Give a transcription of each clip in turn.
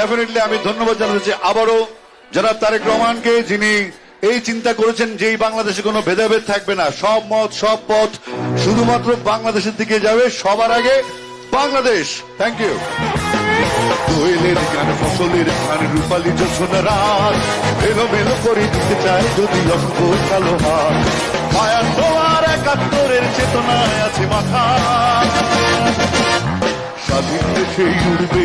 Definitely আমি ধন্যবাদ জানাচ্ছি। আবারও যারা তারেক রহমানকে যিনি এই চিন্তা করেছেন যে এই বাংলাদেশে কোনো ভেদাভেদ থাকবে না। সব মত, সব পথ শুধুমাত্র বাংলাদেশের দিকে যাবে। সবার আগে বাংলাদেশ। থ্যাংক ইউ দোয়েলের গান, ফসলের ধান, রূপালী যোজনা রাত। এলো মেলো করে দিতে চায় যদি অঙ্ক কালো হাত মায়ার তোমার একাত্তরের চেতনায় আছে মাথা। স্বাধীন দেশে উড়বে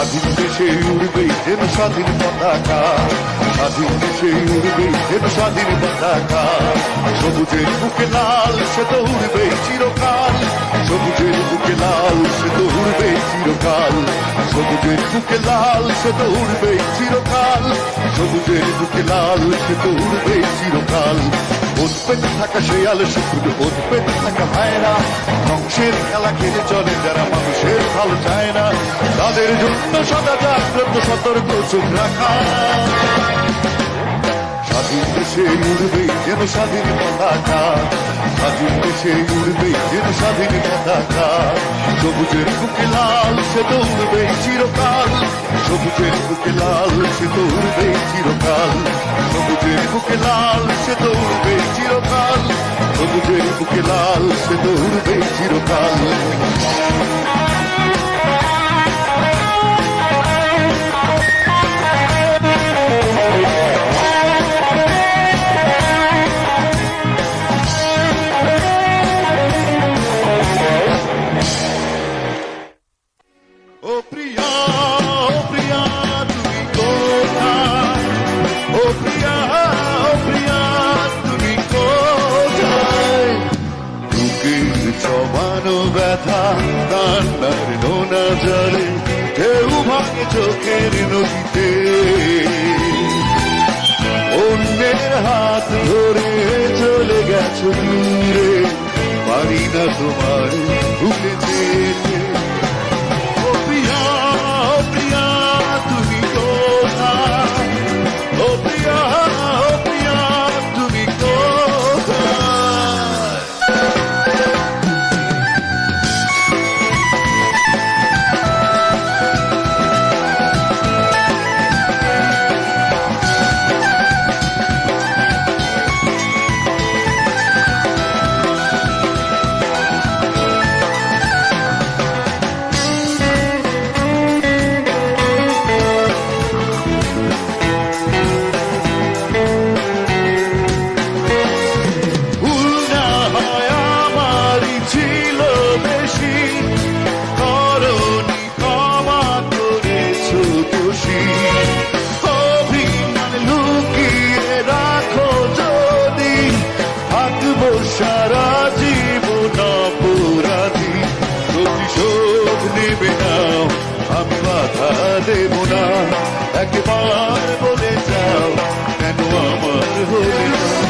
স্বাধীন দেশে উড়বে যেন স্বাধীন পতাকা। স্বাধীন দেশে উড়বে যেন স্বাধীন পতাকা। সবুজের বুকে লাল, সে তো উড়বে চিরকাল। সবুজের বুকে লাল, সে তো উড়বে চিরকাল। সবুজের বুকে লাল, সে তো উড়বে চিরকাল। সবুজের বুকে লাল, সে তো উড়বে চিরকাল। উৎপেতে থাকা শেয়াল শুকুর উৎপেতে থাকা হায়না ধ্বংসের খেলা খেলে চলে যারা, মানুষের ভালো চায় না। তাদের জন্য সদা জাগ্রত, সতর্ক, চোখ রাখা। স্বাধীন দেশে উড়বে যেন স্বাধীন পতাকা। স্বাধীন দেশে উড়বে যেন স্বাধীন পতাকা। সবুজের বুকে লাল সে তো উড়বে চিরকাল। সবুজের বুকে লাল সে তো উড়বে চিরকাল। সবুজের বুকে লাল সে তো উড়বে চিরকাল। সবুজের বুকে লাল সে তো উড়বে চিরকাল। জলে ঢেউ ভাঙে চোখের নদীতে। অন্যের হাত ধরে চলে গেছো দূরে পারি না তোমার ভুলে দেব না। একবার বলে যাও কেন আমার হলে না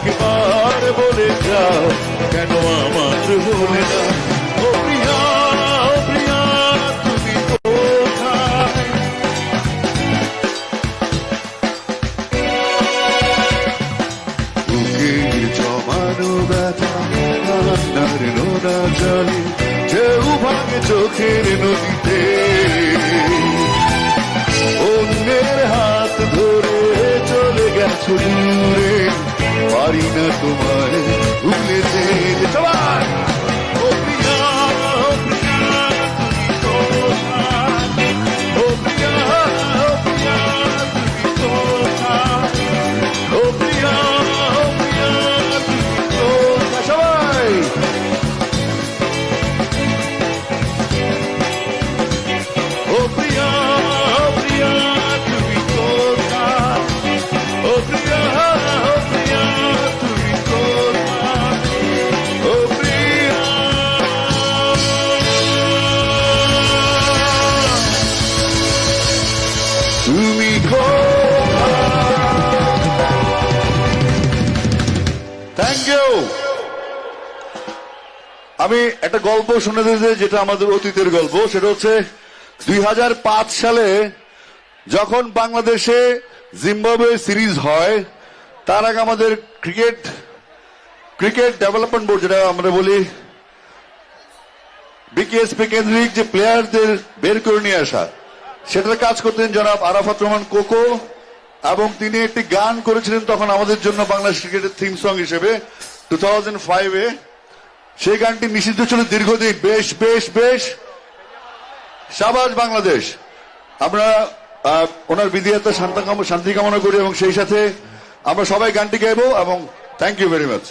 একবার বলে যাও কেন আমার বলে না আমি একটা গল্প শুনে দিয়েছি যেটা আমাদের অতীতের গল্প। সেটা হচ্ছে দুই হাজার পাঁচ সালে যখন বাংলাদেশে জিম্বাবুয়ে সিরিজ হয়, তার আগে আমাদের ক্রিকেট ক্রিকেট ডেভেলপমেন্ট বোর্ড, যেটা আমরা বলি, বিকেএসপি কেন্দ্রিক যে প্লেয়ারদের বের করে নিয়ে আসা, সেটার কাজ করতেন জনাব আরাফাত রহমান কোকো, এবং তিনি একটি গান করেছিলেন তখন আমাদের জন্য বাংলাদেশ ক্রিকেটের থিম সং হিসেবে টু থাউজেন্ড ফাইভে সেই গানটি নিষিদ্ধ ছিল দীর্ঘদিন। বেশ বেশ বেশ। সাবাস বাংলাদেশ। আমরা ওনার বিধিয়াতে শান্তি কামনা করি এবং সেই সাথে আমরা সবাই গানটি গাইবো এবং thank you very much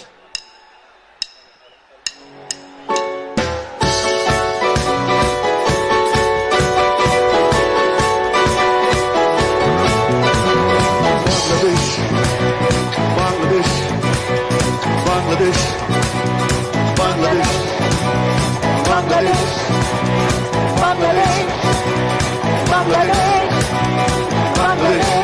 Bangladesh. Bangladesh, Bangladesh, Bangladesh, Bangladesh,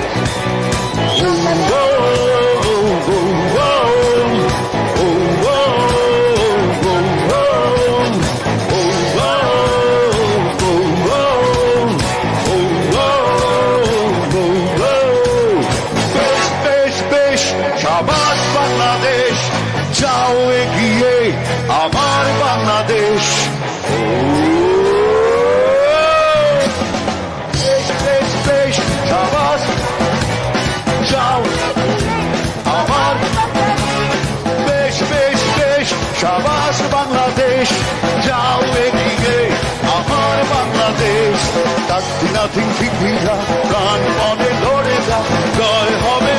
সাবাস বাংলাদেশ যাও এগিয়ে আমার বাংলাদেশ তাক দিনা থিং থিং ভিড়া প্রাণ মনে ধরে যা জয় হবে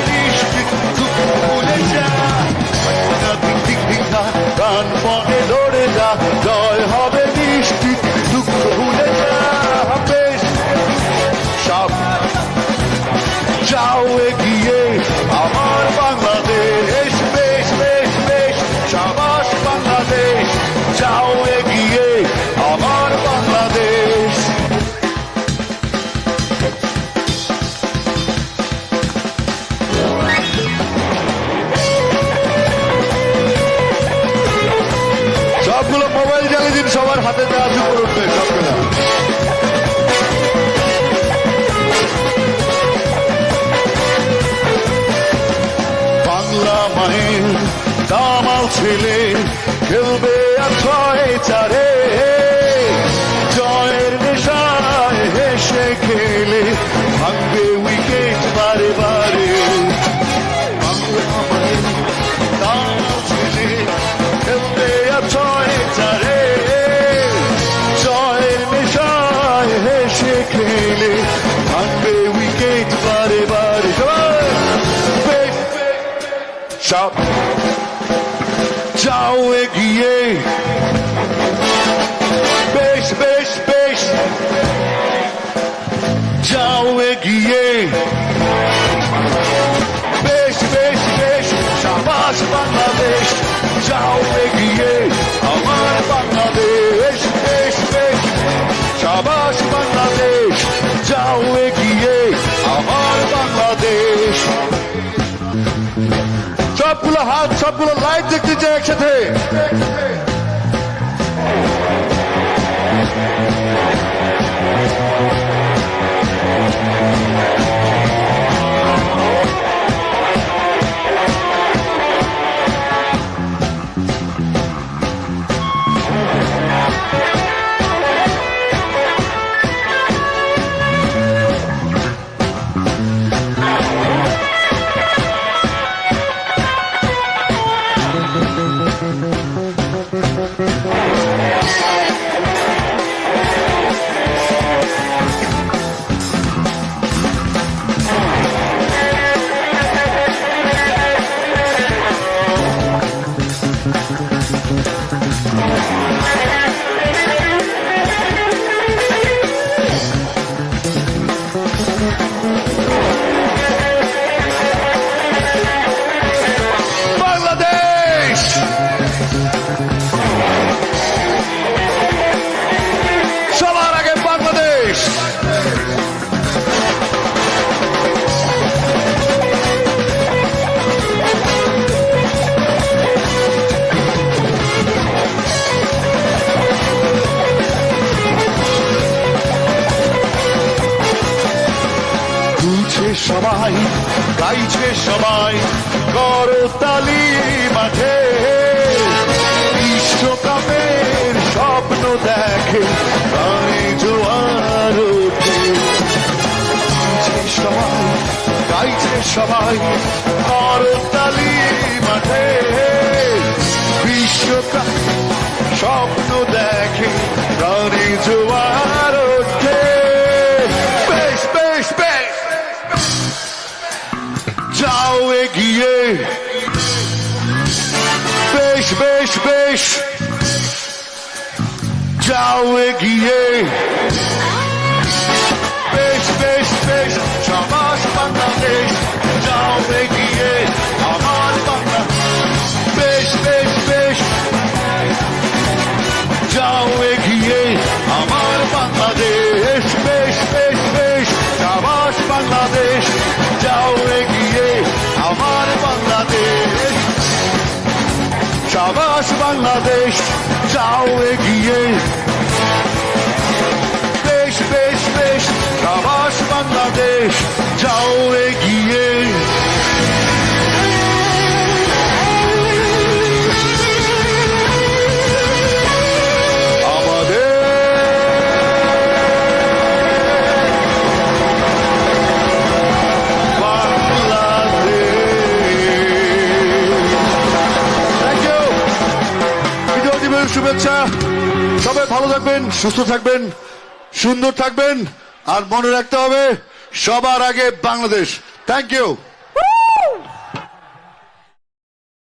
বাংলা মায়ের দামাল ছেলে খেলবে আর ছয় চারে। জয়ের নেশায় হেসে খেলে ভাঙবে সব যাও এগিয়ে বেশ বেশ বেশ যাও এগিয়ে বেশ বেশ বেশ সাবাস বাংলাদেশ যাও এগিয়ে আমার সবগুলো হাত সবগুলো লাইভ দেখতে চাই একসাথে গাইছে সবাই, করতালি মাঠে। বিশ্বকাপের স্বপ্ন দেখে গানে জোয়ার সবাই, গাইছে সবাই, করতালি মাঠে। বিশ্বকাপ স্বপ্ন দেখে গানে জোয়ার যাও এগিয়ে বেশ বেশ বেশ যাও এগিয়ে বেশ বেশ বেশ সমাজ বাংলাদেশ যাও এগিয়ে আমার বাংলাদেশ যাও এগিয়ে। থাকবেন সুস্থ থাকবেন সুন্দর থাকবেন আর মনে রাখতে হবে সবার আগে বাংলাদেশ। Thank you